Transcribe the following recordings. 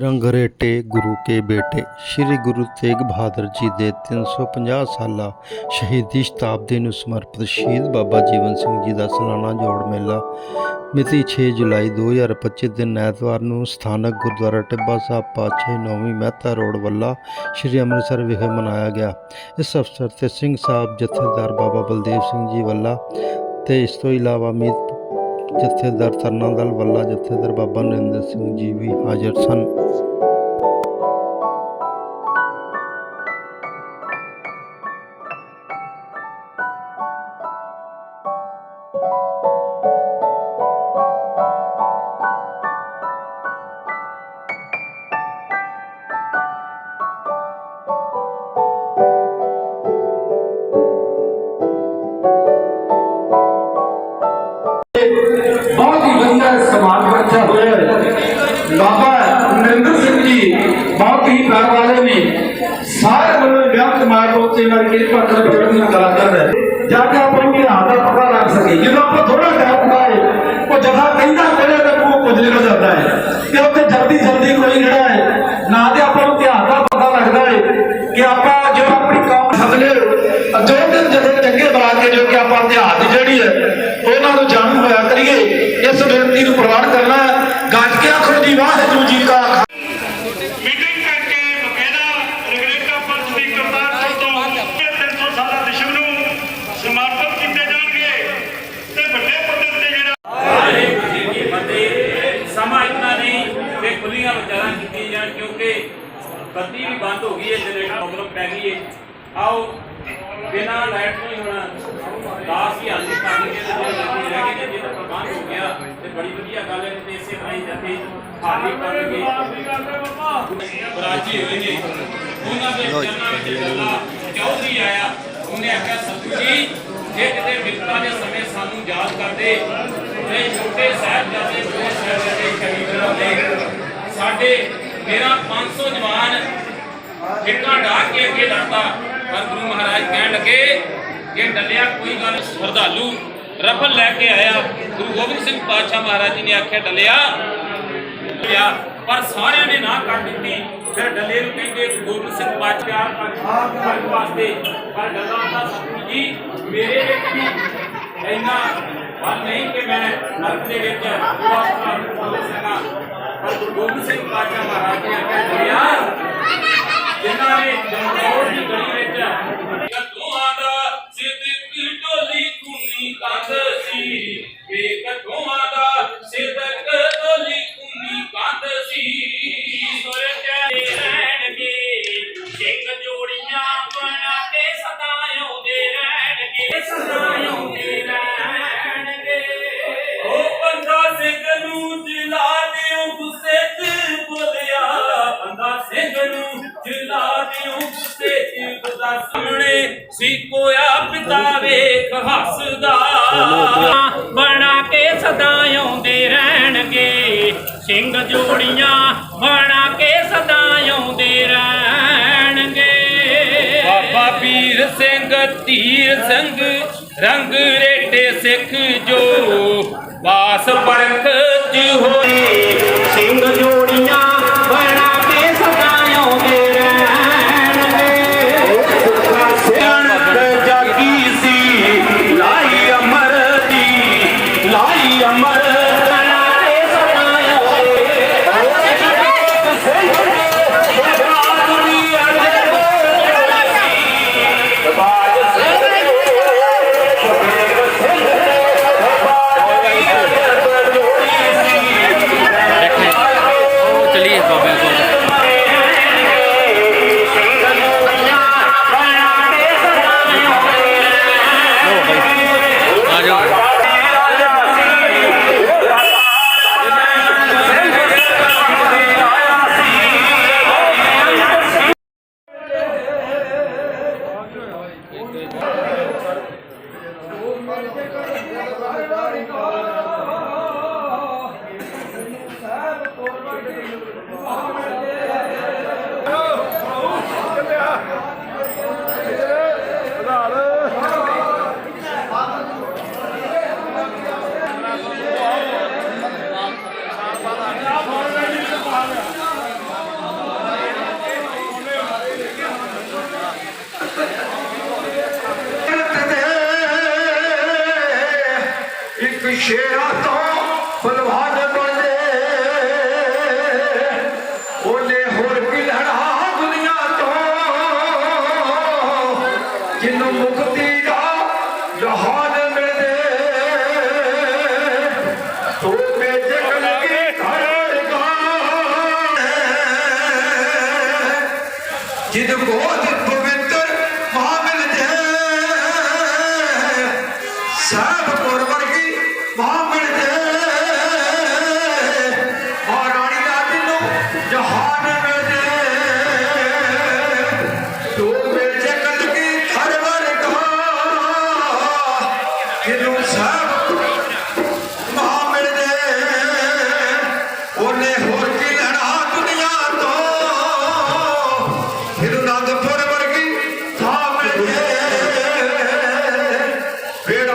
ਰੰਗਰੇਟੇ ਗੁਰੂ ਕੇ ਬੇਟੇ, ਸ੍ਰੀ ਗੁਰੂ ਤੇਗ ਬਹਾਦਰ ਜੀ ਦੇ 350 ਸਾਲਾ ਸ਼ਹੀਦੀ ਸ਼ਤਾਬਦੀ ਨੂੰ ਸਮਰਪਿਤ ਸ਼ਹੀਦ ਬਾਬਾ ਜੀਵਨ ਸਿੰਘ ਜੀ ਦਾ ਸਾਲਾਨਾ ਜੋੜ ਮੇਲਾ ਮਿਤੀ 6 ਜੁਲਾਈ 2025 ਦਿਨ ਐਤਵਾਰ ਨੂੰ ਸਥਾਨਕ ਗੁਰਦੁਆਰਾ ਟਿੱਬਾ ਸਾਹਿਬ ਪਾਤਸ਼ਾਹੀ ਨੌਵੀਂ ਮਹਿਤਾ ਰੋਡ ਵੱਲਾ ਸ੍ਰੀ ਅੰਮ੍ਰਿਤਸਰ ਵਿਖੇ ਮਨਾਇਆ ਗਿਆ। ਇਸ ਅਵਸਰ ਤੇ ਸਿੰਘ ਸਾਹਿਬ ਜਥੇਦਾਰ ਬਾਬਾ ਬਲਦੇਵ ਸਿੰਘ ਜੀ ਵੱਲਾ ਤੇ ਇਸ ਤੋਂ ਇਲਾਵਾ ਮੀਤ ਜਥੇਦਾਰ ਸਰਨਾ ਦਲ ਵੱਲਾ ਜਥੇਦਾਰ ਬਾਬਾ ਨਰਿੰਦਰ ਸਿੰਘ ਜੀ ਵੀ ਹਾਜ਼ਰ ਸਨ। ਆਪਾਂ ਇਤਿਹਾਸ ਜਿਹੜੀ ਹੈ ਉਹਨਾਂ ਨੂੰ ਜਾਣੂ ਹੋਇਆ ਕਰੀਏ। ਇਸ ਬੇਨਤੀ ਨੂੰ ਪ੍ਰਵਾਨ ਕਰਨਾ ਗੱਜ ਕੇ ਆਖੋ ਜੀ ਵਾਹਿਗੁਰੂ ਜੀ ਕਾ ਮੀਟਿੰਗ ਕਰਕੇ ਬਕਾਇਦਾ ਰੈਗੂਲੇਟਰ ਪੰਚ ਦੀ ਕਰਤਾਰਪੁਰ ਤੋਂ 300 ਸਾਲਾ ਵਿਸ਼ਵ ਨੂੰ ਸਮਰਪਿਤ ਕੀਤੇ ਜਾਣਗੇ। ਤੇ ਵੱਡੇ ਪੱਧਰ ਤੇ ਜਿਹੜਾ ਜੀ ਕੀ ਫਤਿਹ ਸਮਾਂ ਇਤਨਾ ਨਹੀਂ ਕਿ ਖੁੱਲੀਆਂ ਵਿਚਾਰਾਂ ਕੀਤੀਆਂ ਜਾਣ ਕਿਉਂਕਿ ਬੱਤੀ ਵੀ ਬੰਦ ਹੋ ਗਈ ਹੈ ਜਨਰੇਟਰ ਪ੍ਰੋਬਲਮ ਪੈ ਗਈ ਹੈ। ਆਓ ਬਿਨਾਂ ਲਾਈਟ ਤੋਂ ਹੀ ਹੁਣ ਦਾਸ ਹੀ ਹਾਜ਼ਰ ਕਰ ਲਈਏ ਤੇ ਜਿਹੜੇ ਲੱਗੇ ਰਹਿ ਗਏ ਨੇ ਜਿਹਦਾ ਪ੍ਰਬੰਧ ਹੋ ਗਿਆ ਤੇ ਬੜੀ ਵਧੀਆ ਗੱਲ ਹੈ ਤੇ ਇਸੇ ਤਰ੍ਹਾਂ ਹੀ ਜੱਥੇ ਹਾਜ਼ਰ ਕਰਨਗੇ ਬਰਾਜੀ ਹੋਏ ਨੇ ਉਹਨਾਂ ਦੇ ਚਰਨਾਂ ਵਿੱਚ ਗੱਲਾਂ ਚੌਧਰੀ ਆਇਆ। ਉਹਨੇ ਆਖਿਆ ਸਤਿਗੁਰੂ ਜੀ ਜੇ ਕਿਤੇ ਮਿਲਤਾ ਦੇ ਸਮੇਂ ਸਾਨੂੰ ਯਾਦ ਕਰਦੇ ਤੇ ਛੋਟੇ ਸਾਹਿਬਜ਼ਾਦੇ ਦੋ ਸਾਹਿਬਜ਼ਾਦੇ ਸ਼ਹੀਦ ਹੋਏ ਸਾਡੇ ਮੇਰਾ 500 ਜਵਾਨ ਠਿੱਕਾ ਢਾ ਕੇ ਅੱਗੇ ਲੜਦਾ। ਪਰ ਗੁਰੂ ਮਹਾਰਾਜ ਕਹਿਣ ਲੱਗੇ ਜੇ ਡੱਲਿਆ ਕੋਈ ਗੱਲ ਸ਼ਰਧਾਲੂ ਰਫਲ ਲੈ ਕੇ ਆਇਆ ਗੁਰੂ ਗੋਬਿੰਦ ਸਿੰਘ ਪਾਤਸ਼ਾਹ ਮਹਾਰਾਜ ਜੀ ਨੇ ਆਖਿਆ ਡੱਲਿਆ ਲਿਆ ਪਰ ਸਾਰਿਆਂ ਨੇ ਨਾ ਕਰ ਦਿੱਤੀ ਫਿਰ ਡੱਲੇ ਨੂੰ ਕਹਿੰਦੇ ਗੁਰੂ ਗੋਬਿੰਦ ਸਿੰਘ ਪਾਤਸ਼ਾਹ ਕਰਨ ਵਾਸਤੇ ਪਰ ਡੱਲਾ ਦਾ ਸਤਿਗੁਰੂ ਜੀ ਮੇਰੇ ਵਿੱਚ ਵੀ ਇੰਨਾ ਬਲ ਨਹੀਂ ਕਿ ਮੈਂ ਨਰਕ ਦੇ ਵਿੱਚ ਵਾਪਸ ਹੋ ਸਕਾਂ ਪਰ ਗੁਰੂ ਗੋਬਿੰਦ ਸਿੰਘ ਪਾਤਸ਼ਾਹ ਮਹਾਰਾਜ ਨੇ ਆਖਿਆ ਡੱਲਿਆ ਸਿੰਘ ਬਣਾ ਕੇ ਸਦਾ ਆਉਂਦੇ ਰਹਿਣਗੇ। ਬਾਬਾ ਵੀਰ ਸਿੰਘ ਧੀਰ ਸਿੰਘ, ਰੰਗ ਰੇਟੇ ਸਿੱਖ ਜੋ, ਬਾਸ ਪਰਖ ਚ ਹੋਏ, ਸਿੰਘ ਜੋੜੀਆਂ ਸ਼ੇਰਾਂ ਤੋਂ ਬਲਵਾਨ ਬਣਦੇ। ਉਹਨੇ ਹੋਰ ਕੀ ਲੈਣਾ ਦੁਨੀਆ ਤੋਂ। ਜਿਹਨੂੰ ਮੁਕਤੀ ਦਾ ਜਹਾਨ ਮਿਲਦੇ। ਤੋ ਮੇ ਜਗਨ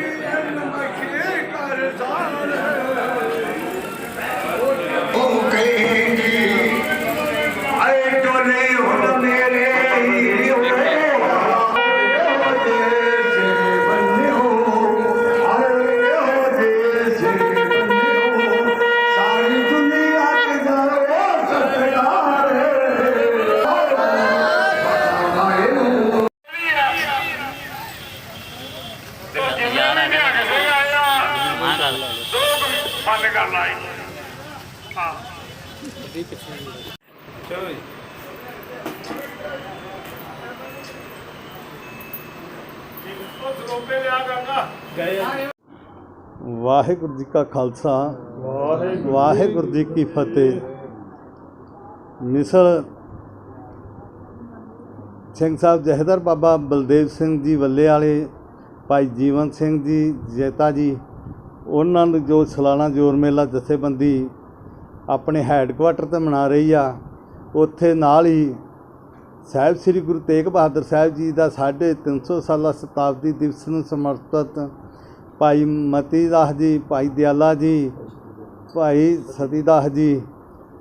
ਸਾਰੇ ਕਰੀ ਨਮਖੇ ਵਾਹਿਗੁਰੂ ਜੀ ਕਾ ਖਾਲਸਾ। ਵਾਹਿਗੁਰੂ ਜੀ ਕੀ ਫਤਿਹ। ਮਿਸਲ ਸਿੰਘ ਸਾਹਿਬ ਜਹਦਰ ਬਾਬਾ ਬਲਦੇਵ ਸਿੰਘ ਜੀ ਵੱਲੇ ਵਾਲੇ ਭਾਈ ਜੀਵਨ ਸਿੰਘ ਜੀ ਜੇਤਾ ਜੀ ਉਹਨਾਂ ਨੂੰ ਜੋ ਸਾਲਾਨਾ ਜੋਰ ਮੇਲਾ ਜਥੇਬੰਦੀ ਆਪਣੇ ਹੈੱਡਕੁਆਟਰ ਤੇ ਮਨਾ ਰਹੀ ਆ। ਉੱਥੇ ਨਾਲ ਹੀ ਸਾਹਿਬ ਸ੍ਰੀ ਗੁਰੂ ਤੇਗ ਬਹਾਦਰ ਸਾਹਿਬ ਜੀ ਦਾ 350 ਸਾਲਾ ਸ਼ਤਾਬਦੀ ਦਿਵਸ ਨੂੰ ਸਮਰਪਿਤ ਭਾਈ ਮਤੀ ਦਾਸ ਜੀ, ਭਾਈ ਦਿਆਲਾ ਜੀ, ਭਾਈ ਸਤੀ ਦਾਸ ਜੀ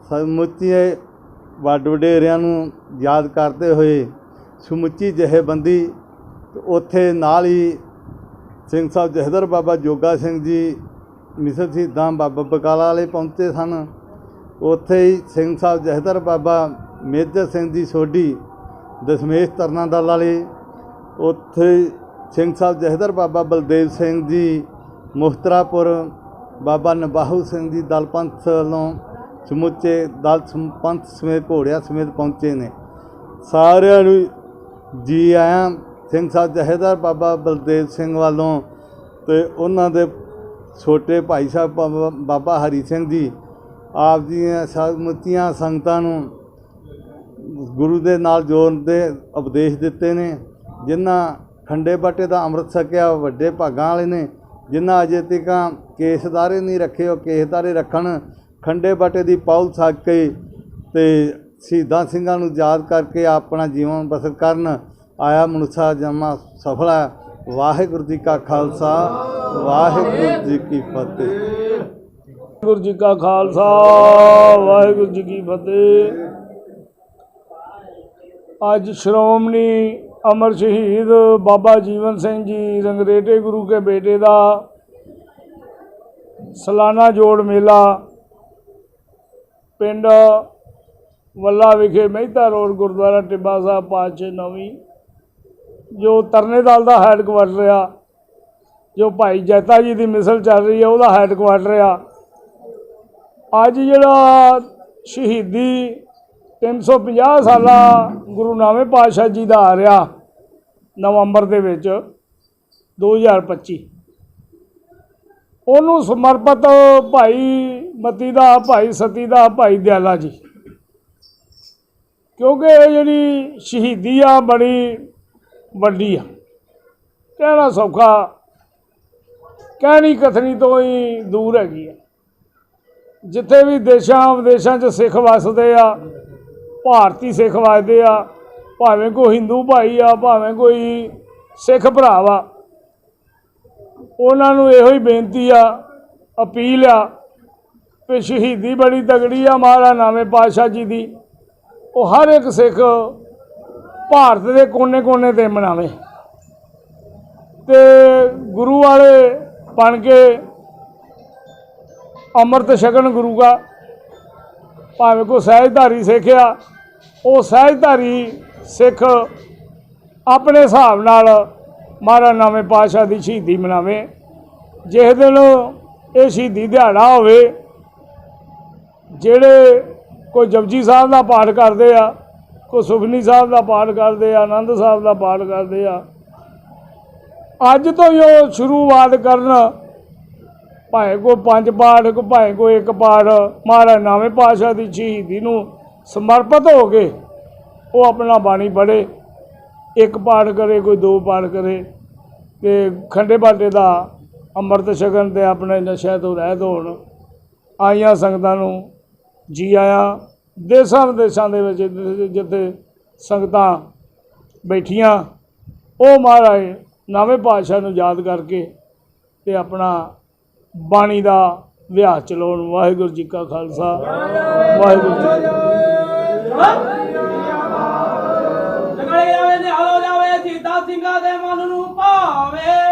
ਸਮੁੱਚੇ ਵੱਡ ਵਡੇਰਿਆਂ ਨੂੰ ਯਾਦ ਕਰਦੇ ਹੋਏ ਸਮੁੱਚੀ ਜਥੇਬੰਦੀ ਉੱਥੇ ਨਾਲ ਹੀ ਸਿੰਘ ਸਾਹਿਬ ਜਹਦਰ ਬਾਬਾ ਜੋਗਾ ਸਿੰਘ ਜੀ, ਮਿਸਰ ਸ਼ਹੀਦਾਂ ਬਾਬਾ ਬਕਾਲਾ ਵਾਲੇ ਪਹੁੰਚੇ ਸਨ। ਉੱਥੇ ਹੀ ਸਿੰਘ ਸਾਹਿਬ ਜਹਦਰ ਬਾਬਾ ਮੇਜਰ ਸਿੰਘ ਜੀ ਸੋਢੀ, ਦਸ਼ਮੇਸ਼ ਤਰਨਾ ਦਲ ਵਾਲੇ, ਉੱਥੇ ਸਿੰਘ ਸਾਹਿਬ ਜਹਦਰ ਬਾਬਾ ਬਲਦੇਵ ਸਿੰਘ ਜੀ, ਮੁਖਤਰਾਪੁਰ ਬਾਬਾ ਨਬਾਹੂ ਸਿੰਘ ਜੀ ਦਲ ਪੰਥ ਵੱਲੋਂ ਸਮੁੱਚੇ ਦਲ ਸਮ- ਪੰਥ ਸਮੇਤ ਘੋੜਿਆਂ ਸਮੇਤ ਪਹੁੰਚੇ ਨੇ। ਸਾਰਿਆਂ ਨੂੰ ਜੀ ਆਇਆਂ ਸਿੰਘ ਸਾਹਿਬ ਜਹੇਦਾਰ ਬਾਬਾ ਬਲਦੇਵ ਸਿੰਘ ਵੱਲੋਂ ਤੇ ਉਹਨਾਂ ਦੇ ਛੋਟੇ ਭਾਈ ਸਾਹਿਬ ਬਾਬਾ- ਬਾਬਾ ਹਰੀ ਸਿੰਘ ਜੀ ਆਪ ਦੀਆਂ ਸਮੁੱਚੀਆਂ ਸੰਗਤਾਂ ਨੂੰ ਗੁਰੂ ਦੇ ਨਾਲ ਜੋੜਨ ਦੇ ਉਪਦੇਸ਼ ਦਿੱਤੇ ਨੇ, ਜਿਨ੍ਹਾਂ ਖੰਡੇ ਬਾਟੇ ਦਾ ਅੰਮ੍ਰਿਤ ਛਕਿਆ, ਵੱਡੇ ਭਾਗਾਂ ਵਾਲੇ ਨੇ, ਜਿਨ੍ਹਾਂ ਅਜੇ ਤੱਕ ਕੇਸਦਾਰੇ ਨਹੀਂ ਰੱਖੇ, ਉਹ ਕੇਸਦਾਰੇ ਰੱਖਣ, ਖੰਡੇ ਬਾਟੇ ਦੀ ਪੌਲ ਛਕ ਕੇ ਤੇ ਸ਼ਹੀਦਾਂ ਸਿੰਘਾਂ ਨੂੰ ਯਾਦ ਕਰਕੇ ਆਪਣਾ ਜੀਵਨ ਬਸਰ ਕਰਨ ਆਇਆ ਮਨੁੱਖਾ ਜਨਮ ਸਫਲ ਹੈ। ਵਾਹਿਗੁਰੂ ਜੀ ਕਾ ਖਾਲਸਾ, ਵਾਹਿਗੁਰੂ ਜੀ ਕੀ ਫਤਿਹ। ਵਾਹਿਗੁਰੂ ਜੀ ਕਾ ਖਾਲਸਾ, ਵਾਹਿਗੁਰੂ ਜੀ ਕੀ ਫਤਿਹ। ਅੱਜ ਸ਼੍ਰੋਮਣੀ ਅਮਰ ਸ਼ਹੀਦ ਬਾਬਾ ਜੀਵਨ ਸਿੰਘ ਜੀ, ਰੰਗਰੇਟੇ ਗੁਰੂ ਕੇ ਬੇਟੇ ਦਾ ਸਾਲਾਨਾ ਜੋੜ ਮੇਲਾ ਪਿੰਡ ਵੱਲਾ ਵਿਖੇ ਮਹਿਤਾ ਰੋਡ, ਗੁਰਦੁਆਰਾ ਟਿੱਬਾ ਸਾਹਿਬ, ਪਾਤਸ਼ਾਹ ਨਵੀਂ, ਜੋ ਤਰਨੇ ਦਲ ਦਾ ਹੈੱਡਕੁਆਟਰ ਆ, ਜੋ ਭਾਈ ਜੈਤਾ ਜੀ ਦੀ ਮਿਸਲ ਚੱਲ ਰਹੀ ਹੈ ਉਹਦਾ ਹੈੱਡਕੁਆਟਰ ਆ। ਅੱਜ ਜਿਹੜਾ ਸ਼ਹੀਦੀ 350 ਸਾਲਾ ਗੁਰੂ ਨਾਨਕ ਪਾਤਸ਼ਾਹ ਜੀ ਦਾ ਆ ਰਿਹਾ ਨਵੰਬਰ ਦੇ ਵਿੱਚ 2025 ਉਹਨੂੰ ਸਮਰਪਿਤ ਭਾਈ ਮਤੀ ਦਾ, ਭਾਈ ਸਤੀ ਦਾ, ਭਾਈ ਦਿਆਲਾ ਜੀ। ਕਿਉਂਕਿ ਇਹ ਜਿਹੜੀ ਸ਼ਹੀਦੀ ਆ, ਬੜੀ ਵੱਡੀ ਆ। ਕਹਿਣਾ ਸੌਖਾ, ਕਹਿਣੀ ਕਥਨੀ ਤੋਂ ਹੀ ਦੂਰ ਹੈਗੀ ਆ। ਜਿੱਥੇ ਵੀ ਦੇਸ਼ਾਂ ਵਿਦੇਸ਼ਾਂ 'ਚ ਸਿੱਖ ਵਸਦੇ ਆ, ਭਾਰਤੀ ਸਿੱਖ ਵਸਦੇ ਆ, ਭਾਵੇਂ ਕੋਈ ਹਿੰਦੂ ਭਾਈ ਆ, ਭਾਵੇਂ ਕੋਈ ਸਿੱਖ ਭਰਾ ਵਾ, ਉਹਨਾਂ ਨੂੰ ਇਹੋ ਹੀ ਬੇਨਤੀ ਆ, ਅਪੀਲ ਆ ਕਿ ਸ਼ਹੀਦੀ ਬੜੀ ਤਗੜੀ ਆ ਮਹਾਰਾ ਨਾਵੇਂ ਪਾਤਸ਼ਾਹ ਜੀ ਦੀ, ਉਹ ਹਰ ਇੱਕ ਸਿੱਖ ਭਾਰਤ ਦੇ ਕੋਨੇ-ਕੋਨੇ ਤੇ ਮਨਾਵੇ। ਤੇ ਗੁਰੂ ਵਾਲੇ ਬਣ ਕੇ ਅੰਮ੍ਰਿਤ ਛਕਣ ਗੁਰੂ ਦਾ ਭਾਵੇਂ ਕੋ ਸਹਿਜਧਾਰੀ ਸਿੱਖਿਆ, ਉਹ ਸਹਿਜਧਾਰੀ ਸਿੱਖ ਆਪਣੇ ਹਿਸਾਬ ਨਾਲ ਮਹਾਰਾਜ ਨਾਵੇਂ ਪਾਤਸ਼ਾਹ ਦੀ ਸ਼ਹੀਦੀ ਮਨਾਵੇ। ਜਿਸ ਦਿਨ ਇਹ ਸ਼ਹੀਦੀ ਦਿਹਾੜਾ ਹੋਵੇ, ਜਿਹੜੇ ਕੋਈ ਜਪਜੀ ਸਾਹਿਬ ਦਾ ਪਾਠ ਕਰਦੇ ਆ, ਕੋਈ ਸੁਖਨੀ ਸਾਹਿਬ ਦਾ ਪਾਠ ਕਰਦੇ ਆ, ਆਨੰਦ ਸਾਹਿਬ ਦਾ ਪਾਠ ਕਰਦੇ ਆ, ਅੱਜ ਤੋਂ ਹੀ ਉਹ ਸ਼ੁਰੂਆਤ ਕਰਨ ਭਾਵੇਂ ਕੋ ਪੰਜ ਪਾਠ ਕੋ ਭਾਵੇਂ ਕੋ ਇੱਕ ਪਾਠ ਮਹਾਰਾਜ ਨਾਵੇਂ ਪਾਤਸ਼ਾਹ ਦੀ ਸ਼ਹੀਦੀ ਨੂੰ ਸਮਰਪਿਤ ਹੋ ਕੇ ਉਹ ਆਪਣਾ ਬਾਣੀ ਪੜ੍ਹੇ। ਇੱਕ ਪਾਠ ਕਰੇ, ਕੋਈ ਦੋ ਪਾਠ ਕਰੇ। ਤੇ ਖੰਡੇ ਬਾਟੇ ਦਾ ਅੰਮ੍ਰਿਤ ਛਕਣ ਤੇ ਆਪਣੇ ਨਸ਼ੇ ਤੋਂ ਰਹਿਤ ਹੋਣ। ਆਈਆਂ ਸੰਗਤਾਂ ਨੂੰ ਜੀ ਆਇਆ। ਦੇਸ਼ਾਂ ਵਿਦੇਸ਼ਾਂ ਦੇ ਵਿੱਚ ਜਿੱਥੇ- ਸੰਗਤਾਂ ਬੈਠੀਆਂ। ਉਹ ਮਹਾਰਾਜ ਨਵੇਂ ਪਾਤਸ਼ਾਹ ਨੂੰ ਯਾਦ ਕਰਕੇ ਤੇ ਆਪਣਾ ਬਾਣੀ ਦਾ ਵਿਆਹ ਚਲਾਉਣ। ਵਾਹਿਗੁਰੂ ਜੀ ਕਾ ਖਾਲਸਾ। ਵਾਹਿਗੁਰੂ ਜੀ ਕੀ ਫਤਿਹ। ਜਗੜੇ ਸਿੰਘਾਂ ਦੇ ਮਨ ਨੂੰ ਭਾਵੇ।